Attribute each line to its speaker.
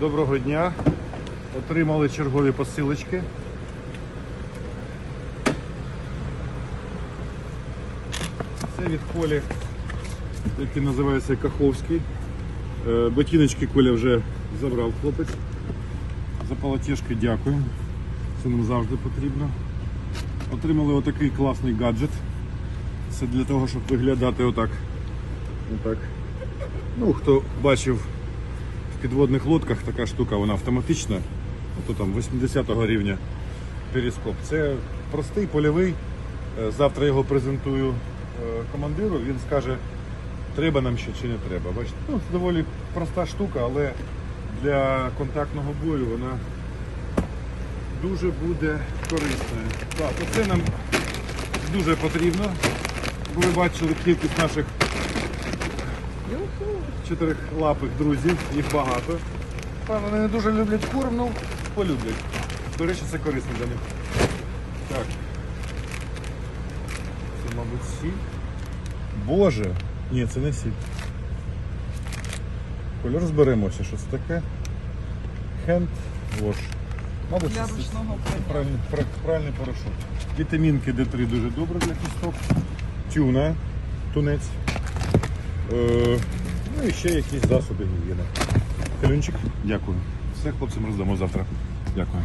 Speaker 1: Доброго дня. Отримали чергові посилочки. Це від Колі, який називається Каховський. Е, Ботиночки Коля вже забрав хлопець. За полотішки дякую. Це нам завжди потрібно. Отримали отакий класний гаджет. Це для того, щоб виглядати отак. Отак. Ну, хто бачив в підводних лодках така штука, вона автоматична. Ото там 80-го рівня перископ. Це простий польовий. Е, Завтра його презентую е, командиру. Він скаже, треба нам ще чи не треба. Бачите, ну, це доволі проста штука, але для контактного бою вона дуже буде корисною. Так, оце нам дуже потрібно. Ви бачили кількість наших чотирихлапих друзів, їх багато. Певно, вони не дуже люблять кур, ну полюблять. До речі, це корисно для них. Так. Це, мабуть, сіль. Боже! Ні, це не сіль. Коль розберемося, що це таке. Hand wash. Мабуть,
Speaker 2: Для
Speaker 1: це-
Speaker 2: ручного
Speaker 1: це
Speaker 2: прання.
Speaker 1: правильний, правильний порошок. Вітамінки D3 дуже добре для кісток. Тюна, тунець. Е, ну і ще якісь засоби гігієни. Калюнчик, дякую. Все хлопцям роздамо завтра. Дякую.